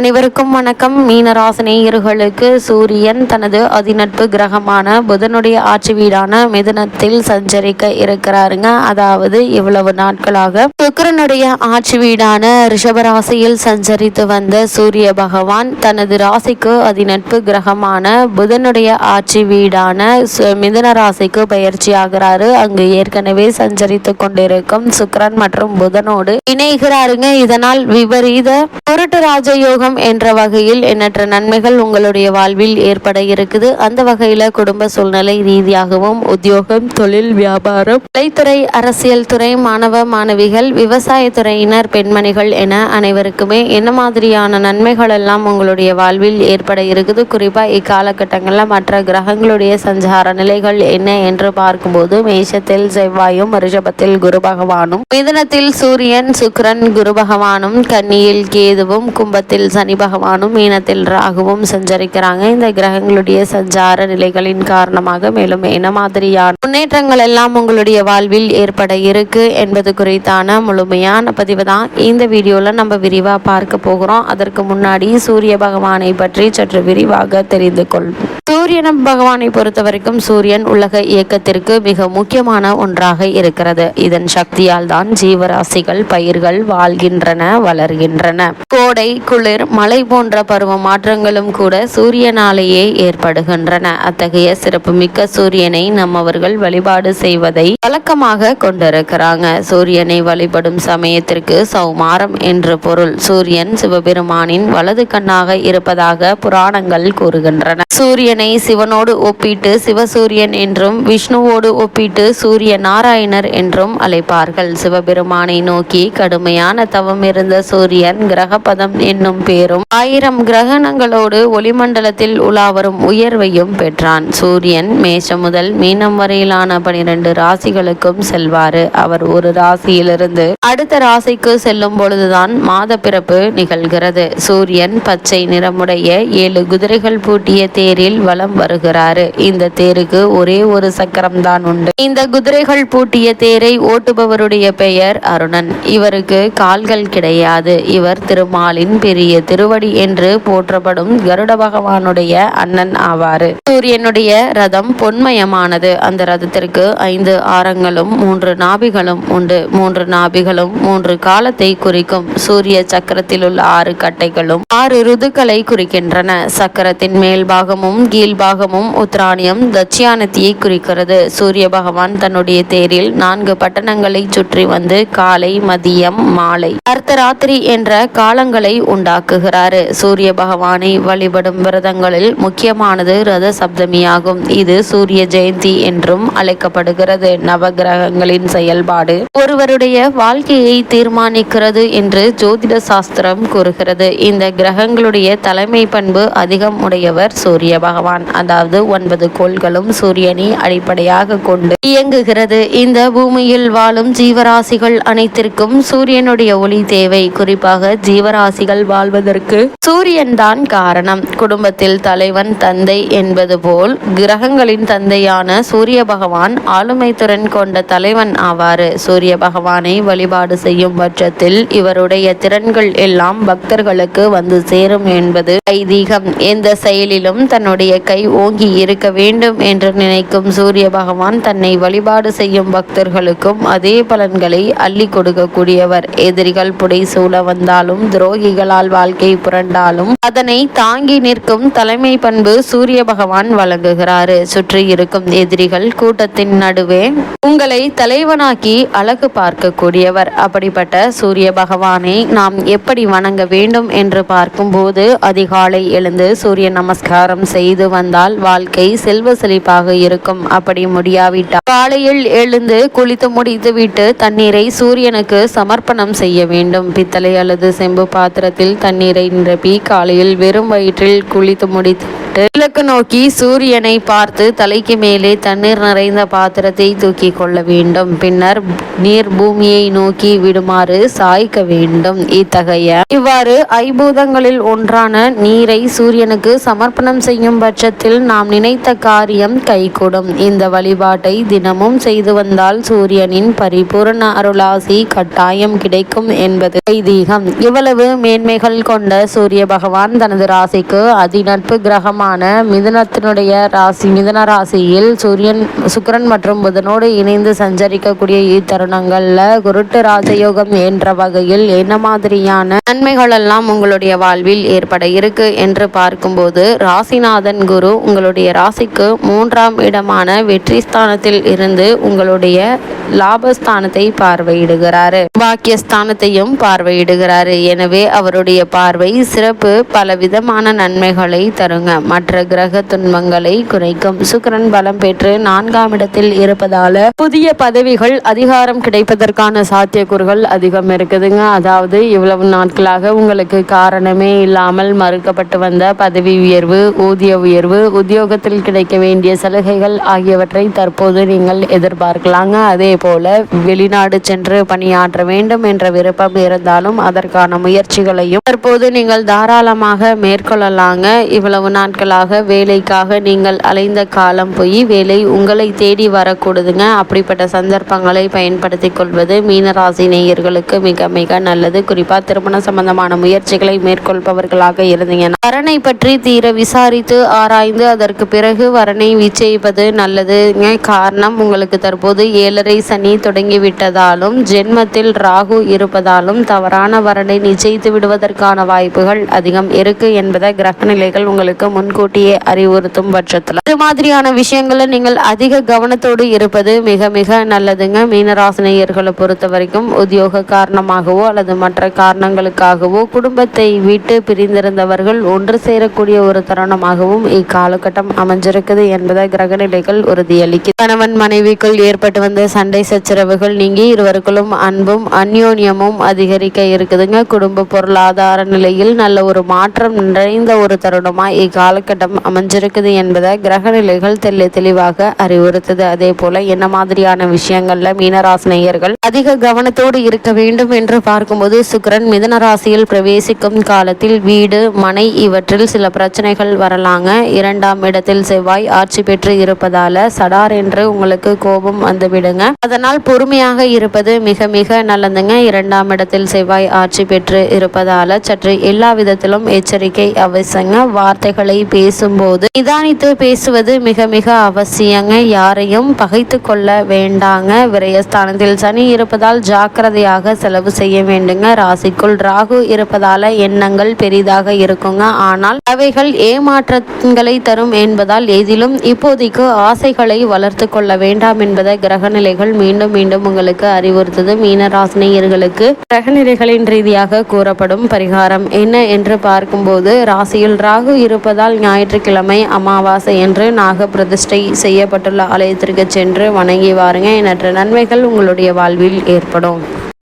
அனைவருக்கும் வணக்கம். மீனராசினியர்களுக்கு சூரியன் தனது அதிநட்பு கிரகமான புதனுடைய ஆட்சி வீடான மிதுனத்தில் சஞ்சரிக்க இருக்கிறாருங்க. அதாவது இவ்வளவு நாட்களாக சுக்கரனுடைய ஆட்சி வீடான ரிஷபராசியில் சஞ்சரித்து வந்த சூரிய பகவான் தனது ராசிக்கு அதிநட்பு கிரகமான புதனுடைய ஆட்சி வீடான மிதுன ராசிக்கு பயிற்சி ஆகிறாரு. அங்கு ஏற்கனவே சஞ்சரித்து கொண்டிருக்கும் சுக்கரன் மற்றும் புதனோடு இணைகிறாருங்க. இதனால் விபரீத பொருட்டு ராஜயோக உத்தியோகம் என்ற வகையில் எண்ணற்ற நன்மைகள் உங்களுடைய வாழ்வில் ஏற்பட இருக்குது. அந்த வகையில் குடும்ப சூழ்நிலை ரீதியாகவும் உத்தியோகம் தொழில் வியாபாரம் கலைத்துறை அரசியல் துறை மாணவ மாணவிகள் விவசாயத்துறையினர் பெண்மணிகள் என அனைவருக்குமே என்ன மாதிரியான நன்மைகள் எல்லாம் உங்களுடைய வாழ்வில் ஏற்பட இருக்குது. குறிப்பாக இக்காலகட்டங்களில் மற்ற கிரகங்களுடைய சஞ்சார நிலைகள் என்ன என்று பார்க்கும்போது மேஷத்தில் செவ்வாயும் ரிஷபத்தில் குரு பகவானும் மிதனத்தில் சூரியன் சுக்கரன் குரு பகவானும் கன்னியில் கேதுவும் கும்பத்தில் சனி பகவானும் மீனத்தில் ராகுவும் சஞ்சரிக்கிறாங்க. இந்த கிரகங்களுடைய சஞ்சார நிலைகளின் காரணமாக மேலும் என்ன மாதிரியான முன்னேற்றங்கள் எல்லாம் உங்களுடைய வாழ்வில் ஏற்பட இருக்கு என்பது குறித்தான முழுமையான பதிவு தான். இந்த வீடியோவில் நம்ம விரிவாக பார்க்க போகிறோம். அதற்கு முன்னாடி சூரிய பகவானை பற்றி சற்று விரிவாக தெரிந்து கொள்வோம். சூரியன் பகவானை பொறுத்த வரைக்கும் சூரியன் உலக இயக்கத்திற்கு மிக முக்கியமான ஒன்றாக இருக்கிறது. இதன் சக்தியால் தான் ஜீவராசிகள் பயிர்கள் வாழ்கின்றன வளர்கின்றன. கோடை குளிர் மழை போன்ற பருவ மாற்றங்களும் கூட சூரியனாலேயே ஏற்படுகின்றன. அத்தகைய சிறப்புமிக்க சூரியனை நம்மவர்கள் வழிபாடு செய்வதை வழக்கமாக கொண்டிருக்கிறாங்க. சூரியனை வழிபடும் சமயத்திற்கு சௌமாரம் என்று பொருள். சூரியன் சிவபெருமானின் வலது கண்ணாக இருப்பதாக புராணங்கள் கூறுகின்றன. சூரியனை சிவனோடு ஒப்பிட்டு சிவசூரியன் என்றும் விஷ்ணுவோடு ஒப்பிட்டு சூரிய நாராயணர் என்றும் அழைப்பார்கள். சிவபெருமானை நோக்கி கடுமையான தவம் இருந்த சூரியன் கிரகபதம் என்னும் பேரும் ஆயிரம் கிரகணங்களோடு ஒளிமண்டலத்தில் உலாவரும் உயர்வையும் பெற்றான். சூரியன் மேஷம் முதல் மீனம் வரையிலான பனிரெண்டு ராசிகளுக்கும் செல்வாரு அவர் ஒரு ராசியிலிருந்து அடுத்த ராசிக்கு செல்லும் பொழுதுதான் மாத பிறப்பு நிகழ்கிறது. சூரியன் பச்சை நிறமுடைய ஏழு குதிரைகள் பூட்டிய தேரில் வலம் வருகிறாரு. இந்த தேருக்கு ஒரே ஒரு சக்கரம் தான் உண்டு. இந்த குதிரைகள் பூட்டிய தேரை ஓட்டுபவருடைய பெயர் அருணன். இவருக்கு கால்கள் கிடையாது. இவர் திருமாலின் பெரிய திருவடி என்று போற்றப்படும் கருட பகவானுடைய அண்ணன் ஆவாறு சூரியனுடைய ரதம் பொன்மயமானது. அந்த ரதத்திற்கு ஐந்து ஆரங்களும் மூன்று நாபிகளும் உண்டு. மூன்று நாபிகளும் மூன்று காலத்தை குறிக்கும் சூரிய சக்கரத்தில் உள்ள ஆறு கட்டைகளும் ஆறு ருதுக்களை குறிக்கின்றன. சக்கரத்தின் மேல் பாகமும் கீழ்பாகமும் உத்ராணியம் தட்சியானத்தியை குறிக்கிறது. சூரிய பகவான் தன்னுடைய தேரில் நான்கு பட்டணங்களை சுற்றி வந்து காலை மதியம் மாலை அர்த்தராத்திரி என்ற காலங்களை விளக்குகிறார் சூரிய பகவானை வழிபடும் விரதங்களில் முக்கியமானது ரத சப்தமியாகும். இது சூரிய ஜெயந்தி என்றும் அழைக்கப்படுகிறது. நவகிரகங்களின் செயல்பாடு ஒருவருடைய வாழ்க்கையை தீர்மானிக்கிறது என்று ஜோதிட சாஸ்திரம் கூறுகிறது. இந்த கிரகங்களுடைய தலைமை பண்பு அதிகம் உடையவர் சூரிய பகவான். அதாவது ஒன்பது கோள்களும் சூரியனை அடிப்படையாக கொண்டு இயங்குகிறது. இந்த பூமியில் வாழும் ஜீவராசிகள் அனைத்திற்கும் சூரியனுடைய ஒளி தேவை. குறிப்பாக ஜீவராசிகள் வாழ்வதற்கு சூரியன் தான் காரணம். குடும்பத்தில் தலைவன் தந்தை என்பது போல் கிரகங்களின் தந்தையான சூரிய பகவான் ஆளுமை திறன் கொண்ட தலைவன் ஆவாறு. சூரிய பகவானை வழிபாடு செய்யும் பட்சத்தில் இவருடைய திறன்கள் எல்லாம் பக்தர்களுக்கு வந்து சேரும் என்பது ஐதீகம். எந்த செயலிலும் தன்னுடைய கை ஓங்கி இருக்க வேண்டும் என்று நினைக்கும் சூரிய பகவான் தன்னை வழிபாடு செய்யும் பக்தர்களுக்கும் அதே பலன்களை அள்ளி கொடுக்கக்கூடியவர். எதிரிகள் புடை சூழ வந்தாலும் துரோகிகளால் வாழ்க்கை புரண்டாலும் அதனை தாங்கி நிற்கும் தலைமை பண்பு சூரிய பகவான் வழங்குகிறாரு. சுற்றி இருக்கும் எதிரிகள் கூட்டத்தின் நடுவே உங்களை தலைவனாக்கி அழகு பார்க்கக்கூடியவர். அப்படிப்பட்ட சூரிய பகவானை நாம் எப்படி வணங்க வேண்டும் என்று பார்க்கும்போது அதிகாலை எழுந்து சூரிய நமஸ்காரம் செய்து வந்தால் வாழ்க்கை செல்வ செழிப்பாக இருக்கும். அப்படி முடியாவிட்டால் காலையில் எழுந்து குளித்து முடித்து விட்டு தண்ணீரை சூரியனுக்கு சமர்ப்பணம் செய்ய வேண்டும். பித்தளை அல்லது செம்பு பாத்திரத்தில் தண்ணீர் நிரப்பி காலையில் வெறும் வயிற்றில் குளித்து முடித்து விட்டு கிழக்கு நோக்கி சூரியனை பார்த்து தலைக்கு மேலே தண்ணீர் நிறைந்த பாத்திரத்தை தூக்கி கொள்ள வேண்டும். பின்னர் நீர் பூமியை நோக்கி விடுமாறு சாய்க்க வேண்டும். இத்தகைய இவ்வாறு ஐபூதங்களில் ஒன்றான நீரை சூரியனுக்கு சமர்ப்பணம் செய்யும் பட்சத்தில் நாம் நினைத்த காரியம் கைகூடும். இந்த வழிபாட்டை தினமும் செய்து வந்தால் சூரியனின் பரிபூர்ண அருளாசி கட்டாயம் கிடைக்கும் என்பது ஐதீகம். இவ்வளவு மேன்மைகள் கொண்ட சூரிய பகவான் தனது ராசிக்கு அதிநட்பு கிரகம் கிரகமான மிதுனத்தினுடைய ராசி மிதுன ராசியில் சூரியன் சுக்கிரன் மற்றும் புதனோடு இணைந்து சஞ்சரிக்கக்கூடிய இத்தருணங்கள்ல குருட்டு ராஜயோகம் என்ற வகையில் என்ன மாதிரியான நன்மைகள் எல்லாம் உங்களுடைய வாழ்வில் ஏற்பட இருக்கு என்று பார்க்கும்போது ராசிநாதன் குரு உங்களுடைய ராசிக்கு மூன்றாம் இடமான வெற்றி ஸ்தானத்தில் இருந்து உங்களுடைய லாபஸ்தானத்தை பார்வையிடுகிறாரு. பாக்கியஸ்தானத்தையும் பார்வையிடுகிறாரு. எனவே அவருடைய பார்வை சிறப்பு பலவிதமான நன்மைகளை தருங்க. மற்ற கிரக துன்பங்களை குறைக்கும். சுக்கரன் பலம் பெற்று நான்காம் இடத்தில் இருப்பதால புதிய பதவிகள் அதிகாரம் கிடைப்பதற்கான சாத்தியக்கூறுகள் அதிகம் இருக்குதுங்க. அதாவது இவ்வளவு நாட்களாக உங்களுக்கு காரணமே இல்லாமல் மறுக்கப்பட்டு வந்த பதவி உயர்வு ஊதிய உயர்வு உத்தியோகத்தில் கிடைக்க வேண்டிய சலுகைகள் ஆகியவற்றை தற்போது நீங்கள் எதிர்பார்க்கலாங்க. அதே போல வெளிநாடு சென்று பணியாற்ற வேண்டும் என்ற விருப்பம் இருந்தாலும் அதற்கான முயற்சிகளையும் தற்போது நீங்கள் தாராளமாக மேற்கொள்ளலாங்க. இவ்வளவு நாட்களாக வேலைக்காக நீங்கள் அலைந்த காலம் போய் வேலை உங்களை தேடி வரக்கூடுதுங்க. அப்படிப்பட்ட சந்தர்ப்பங்களை பயன்படுத்திக் கொள்வது மீனராசி நேயர்களுக்கு மிக மிக நல்லது. குறிப்பா திருமண சம்பந்தமான முயற்சிகளை மேற்கொள்பவர்களாக இருந்தீங்கன்னா வரனை பற்றி தீர விசாரித்து ஆராய்ந்து அதற்கு பிறகு வரனை நிச்சயிப்பது நல்லதுங்க. காரணம் உங்களுக்கு தற்போது ஏழரை சனி தொடங்கிவிட்டதாலும் ஜென்மத்தில் ராகு இருப்பதாலும் தவறான வரனை நிச்சயித்து விடுவதற்கான வாய்ப்புகள் அதிகம் இருக்கு என்பதை கிரக நிலைகள் உங்களுக்கு முன்கூட்டியே அறிவுறுத்தும் பட்சத்தில். இது மாதிரியான விஷயங்களை நீங்கள் அதிக கவனத்தோடு இருப்பது மிக மிக நல்லதுங்க. மீனராசினியர்களை பொறுத்த வரைக்கும் உத்தியோக காரணமாகவோ அல்லது மற்ற காரணங்களுக்காகவோ குடும்பத்தை விட்டு பிரிந்திருந்தவர்கள் ஒன்று சேரக்கூடிய ஒரு தருணமாகவும் இக்காலகட்டம் அமைஞ்சிருக்குது என்பதை கிரகநிலைகள் உறுதியளிக்கும் கணவன் மனைவிக்குள் ஏற்பட்டு வந்த சண்டை சச்சரவுகள் நீங்கி இருவருக்குள்ளும் அன்பும் அந்யோன்யமும் அதிகரிக்க இருக்குதுங்க. குடும்ப பொருளாதார நிலையில் நல்ல ஒரு மாற்றம் நிறைந்த ஒரு தருணமாக இக்காலகட்டம் அமைஞ்சிருக்குது என்பதை கிரகநிலைகள் தெளி தெளிவாக அறிவுறுத்துது. அதே போல என்ன மாதிரியான விஷயங்கள்ல மீனராசினியர்கள் அதிக கவனத்தோடு இருக்க வேண்டும் என்று பார்க்கும்போது சுக்கரன் மிதன ராசியில் பிரவேசிக்கும் காலத்தில் வீடு மனை இவற்றில் சில பிரச்சனைகள் வரலாங்க. இரண்டாம் இடத்தில் செவ்வாய் ஆட்சி பெற்று இருப்பதால சடார் என்று உங்களுக்கு கோபம் வந்துவிடுங்க அதனால் பொறுமையாக இருப்பது மிக மிக நல்லதுங்க. இரண்டாம் இடத்தில் செவ்வாய் ஆட்சி பெற்று இருப்பதால சற்று எல்லா விதத்திலும் எச்சரிக்கை அவசியங்க. வார்த்தைகளை பேசும்போது நிதானித்து பேசுவது மிக மிக அவசியங்க. யாரையும் பகைத்து கொள்ள வேண்டாங்க. விரயஸ்தானத்தில் சனி இருப்பதால் ஜாக்கிரதையாக செலவு செய்ய வேண்டுங்க. ராசிக்குள் ராகு இருப்பதால எண்ணங்கள் பெரிதாக இருக்குங்க. ஆனால் அவைகள் ஏமாற்றங்களை தரும் என்பதால் எதிலும் இப்போதைக்கு ஆசைகளை வளர்த்து கொள்ள வேண்டாம் என்பதை கிரகநிலைகள் மீண்டும் மீண்டும் உங்களுக்கு அறிவுறுத்தது. மீனராசினியர்களுக்கு கிரகநிலைகளின் ரீதியாக கூறப்படும் பரிகாரம் என்ன என்று பார்க்கும்போது ராசியில் ராகு இருப்பதால் ஞாயிற்றுக்கிழமை அமாவாசை என்று நாக பிரதிஷ்டை செய்யப்பட்டுள்ள ஆலயத்திற்கு சென்று வணங்கி வாருங்க. எண்ணற்ற நன்மைகள் உங்களுடைய வாழ்வில் ஏற்படும்.